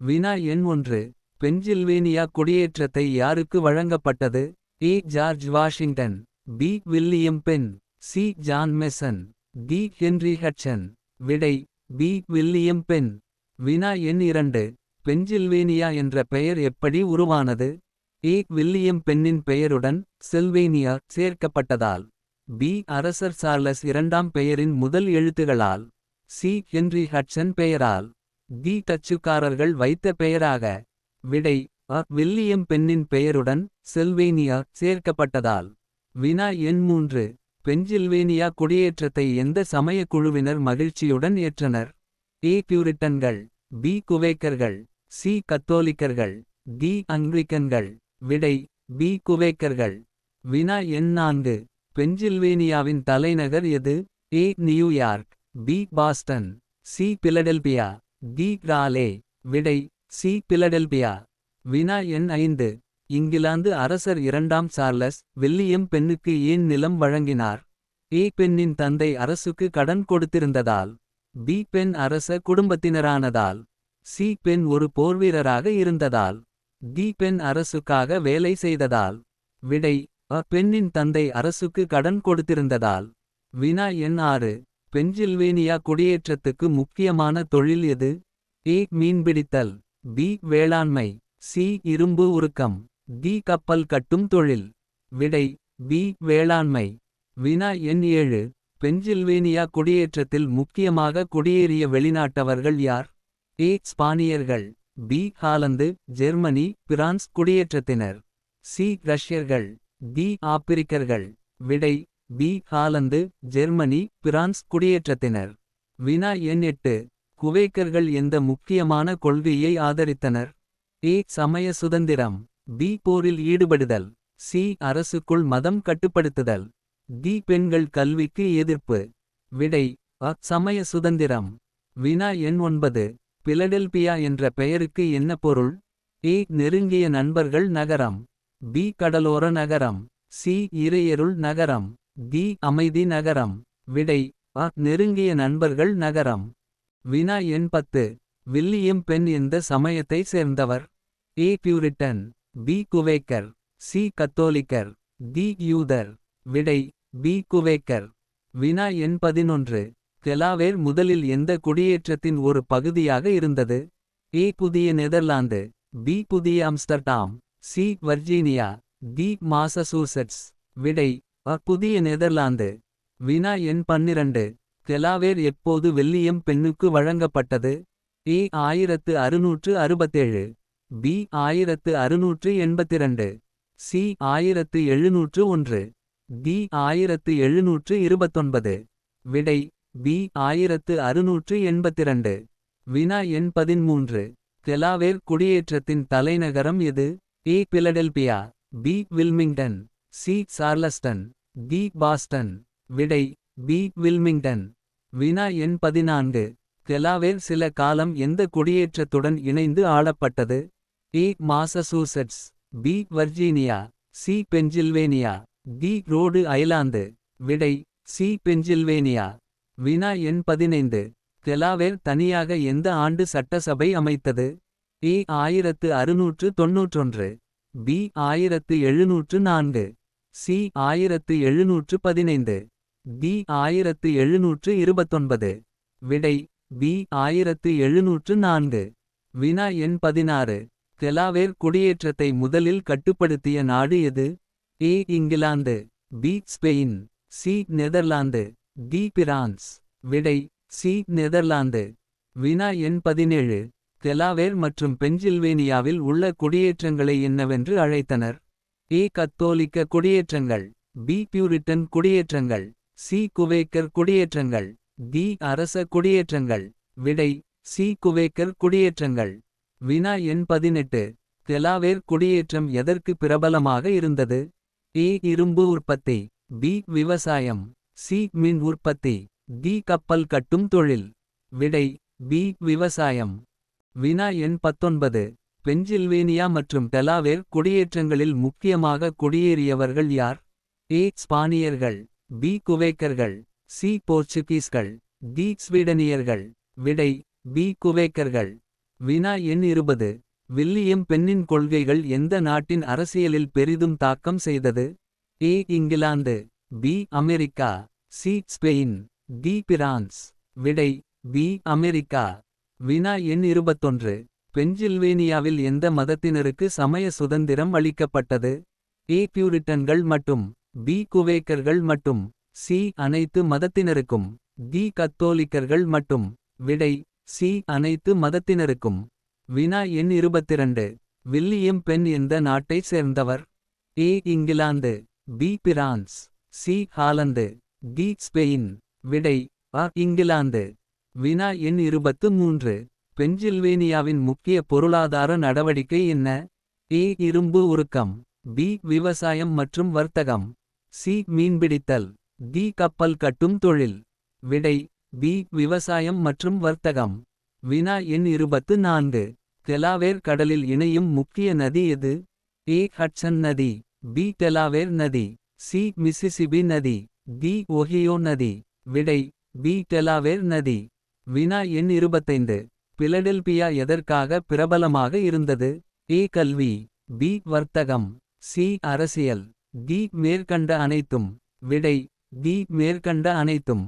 வினா எண் ஒன்று. பென்சில்வேனியா குடியேற்றத்தை யாருக்கு வழங்கப்பட்டது? A George Washington. B. William Penn. C. John Mason. D. Henry Hudson. விடை பி. William Penn. வினா எண் இரண்டு. பென்சில்வேனியா என்ற பெயர் எப்படி உருவானது? ஏ வில்லியம் பென்னின் பெயருடன் செல்வேனியா சேர்க்கப்பட்டதால். பி. அரசர் சார்லஸ் இரண்டாம் பெயரின் முதல் எழுத்துகளால். சி. ஹென்றி ஹட்சன் பெயரால். தி டச்சுக்காரர்கள் வைத்த பெயராக விடை அ. வில்லியம் பெண்ணின் பெயருடன் செல்வேனியா சேர்க்கப்பட்டதால் வினா எண் மூன்று பென்சில்வேனியா குடியேற்றத்தை எந்த சமய குழுவினர் மகிழ்ச்சியுடன் ஏற்றனர்? ஏ. பியூரிட்டன்கள் பி. குவேக்கர்கள் சி. கத்தோலிக்கர்கள் தி அங்கிரிக்கன்கள் விடை பி. குவேக்கர்கள். வினா எண் நான்கு பென்சில்வேனியாவின் தலைநகர் எது? A. New York B. Boston C. Philadelphia. D கிராலே விடை சி பிலடெல்பியா. வினா எண் ஐந்து. இங்கிலாந்து அரசர் இரண்டாம் சார்லஸ் வில்லியம் பெண்ணுக்கு ஏன் நிலம் வழங்கினார்? ஏ பெண்ணின் தந்தை அரசுக்கு கடன் கொடுத்திருந்ததால். பி பெண் அரச குடும்பத்தினரானதால். சி பெண் ஒரு போர்வீரராக இருந்ததால். டி பெண் அரசுக்காக வேலை செய்ததால். விடை அ பெண்ணின் தந்தை அரசுக்கு கடன் கொடுத்திருந்ததால். வினா எண் ஆறு. பென்சில்வேனியா குடியேற்றத்துக்கு முக்கியமான தொழில் எது? ஏ. மீன்பிடித்தல். பி. வேளாண்மை. சி. இரும்பு உருக்கம். டி. கப்பல் கட்டும் தொழில். விடை. பி. வேளாண்மை. வினா எண் ஏழு. பென்சில்வேனியா குடியேற்றத்தில் முக்கியமாக குடியேறிய வெளிநாட்டவர்கள் யார்? ஏ. ஸ்பானியர்கள். பி. ஹாலந்து ஜெர்மனி பிரான்ஸ் குடியேற்றத்தினர். சி. ரஷ்யர்கள். டி. ஆப்பிரிக்கர்கள். விடை. பி. ஹாலந்து ஜெர்மனி பிரான்ஸ் குடியேற்றத்தினர். வினா எண் எட்டு. குவேக்கர்கள் எந்த முக்கியமான கொள்கையை ஆதரித்தனர்? ஏ. சமய சுதந்திரம். பி. போரில் ஈடுபடுதல். சி. அரசுக்குள் மதம் கட்டுப்படுத்துதல். டி. பெண்கள் கல்விக்கு எதிர்ப்பு. விடை. அ. சமய சுதந்திரம். வினா எண் ஒன்பது. பிலடெல்பியா என்ற பெயருக்கு என்ன பொருள்? ஏ. நெருங்கிய நண்பர்கள் நகரம். பி. கடலோர நகரம். சி. இறையருள் நகரம். தி அமைதி நகரம். விடை அ நெருங்கிய நண்பர்கள் நகரம். வினா எண் பத்து. வில்லியம் பெண் எந்த சமயத்தை சேர்ந்தவர். A Puritan. B Quaker. C கத்தோலிக்கர். D யூதர். விடை பி குவேக்கர். வினா எண் பதினொன்று. கெலாவேர் முதலில் எந்த குடியேற்றத்தின் ஒரு பகுதியாக இருந்தது? ஏ புதிய நெதர்லாந்து. பி புதிய Amsterdam C Virginia. D Massachusetts. விடை புதிய நெதர்லாந்து. வினா எண் பன்னிரண்டு. கெலாவேர் எப்போது வெள்ளியம் பெண்ணுக்கு வழங்கப்பட்டது? ஏ ஆயிரத்து அறுநூற்று அறுபத்தேழு. பி ஆயிரத்து அறுநூற்று எண்பத்திரண்டு. சி ஆயிரத்து எழுநூற்று ஒன்று. டி ஆயிரத்து எழுநூற்று இருபத்தொன்பது. விடை பி ஆயிரத்து அறுநூற்று எண்பத்திரண்டு. வினா எண் பதிமூன்று கெலாவேர் குடியேற்றத்தின் தலைநகரம் எது? A Philadelphia. B Wilmington. C Charleston. D Boston விடை பி. வில்மிங்டன். வினா எண் பதினான்கு. தெலாவேர் சில காலம் எந்த குடியேற்றத்துடன் இணைந்து ஆளப்பட்டது? A Massachusetts. B. Virginia. C. Pennsylvania. D. Rhode Island. விடை சி. பென்சில்வேனியா. வினா எண் பதினைந்து. தெலாவேர் தனியாக எந்த ஆண்டு சட்டசபை அமைத்தது? ஏ ஆயிரத்து அறுநூற்று தொன்னூற்றொன்று. பி. ஆயிரத்து எழுநூற்று நான்கு. சி ஆயிரத்து எழுநூற்று பதினைந்து டி ஆயிரத்து எழுநூற்று இருபத்தொன்பது விடை பி ஆயிரத்து எழுநூற்று நான்கு. வினா எண் பதினாறு தெலாவேர் குடியேற்றத்தை முதலில் கட்டுப்படுத்திய நாடு எது? A England B Spain C Netherlands D France. விடை சி நெதர்லாந்து. வினா எண் பதினேழு தெலாவேர் மற்றும் பென்சில்வேனியாவில் உள்ள குடியேற்றங்களை என்னவென்று அழைத்தனர். ஏ கத்தோலிக்க குடியேற்றங்கள் பி பியூரிட்டன் குடியேற்றங்கள் சி குவேக்கர் குடியேற்றங்கள் டி அரச குடியேற்றங்கள் விடை சி குவேக்கர் குடியேற்றங்கள். வினா எண் பதினெட்டு தெலாவேர் குடியேற்றம் எதற்கு பிரபலமாக இருந்தது? ஏ இரும்பு உற்பத்தி பி விவசாயம் சி மின் உற்பத்தி டி கப்பல் கட்டும் தொழில். விடை பி விவசாயம். வினா எண் பத்தொன்பது பென்சில்வேனியா மற்றும் டெலாவேர் குடியேற்றங்களில் முக்கியமாக குடியேறியவர்கள் யார்? ஏ. ஸ்பானியர்கள் பி. குவேக்கர்கள் சி. போர்ச்சுகீஸ்கள் டி. ஸ்வீடனியர்கள். விடை பி. குவேக்கர்கள். வினா எண் இருபது. வில்லியம் பெண்ணின் கொள்கைகள் எந்த நாட்டின் அரசியலில் பெரிதும் தாக்கம் செய்தது? A. England B. America C. Spain D. France. விடை பி. அமெரிக்கா. வினா எண் இருபத்தொன்று. பென்சில்வேனியாவில் எந்த மதத்தினருக்கு சமய சுதந்திரம் அளிக்கப்பட்டது? ஏ. பியூரிட்டன்கள் மற்றும் பி. குவேக்கர்கள் மற்றும் சி. அனைத்து மதத்தினருக்கும் தி கத்தோலிக்கர்கள் மற்றும் விடை சி. அனைத்து மதத்தினருக்கும். வினா எண் இருபத்திரண்டு. வில்லியம் பென் எந்த நாட்டைச் சேர்ந்தவர்? A. England B. France C. Holland D Spain விடை அ. இங்கிலாந்து. வினா எண் இருபத்து மூன்று. பென்சில்வேனியாவின் முக்கிய பொருளாதார நடவடிக்கை என்ன? ஏ இரும்பு உருக்கம். பி. விவசாயம் மற்றும் வர்த்தகம். சி. மீன்பிடித்தல். டி. கப்பல் கட்டும் தொழில். விடை. பி. விவசாயம் மற்றும் வர்த்தகம். வினா எண் இருபத்து நான்கு. டெலாவேர் கடலில் இணையும் முக்கிய நதி எது? ஏ. ஹட்சன் நதி. பி. டெலாவேர் நதி. சி. மிசிசிபி நதி. டி. ஒஹியோ நதி. விடை. பி. டெலாவேர் நதி. வினா எண் இருபத்தைந்து. பிலடெல்பியா எதற்காக பிரபலமாக இருந்தது? ஏ கல்வி பி வர்த்தகம் சி அரசியல் டி மேற்கண்ட அனைத்தும் விடை டி மேற்கண்ட அனைத்தும்.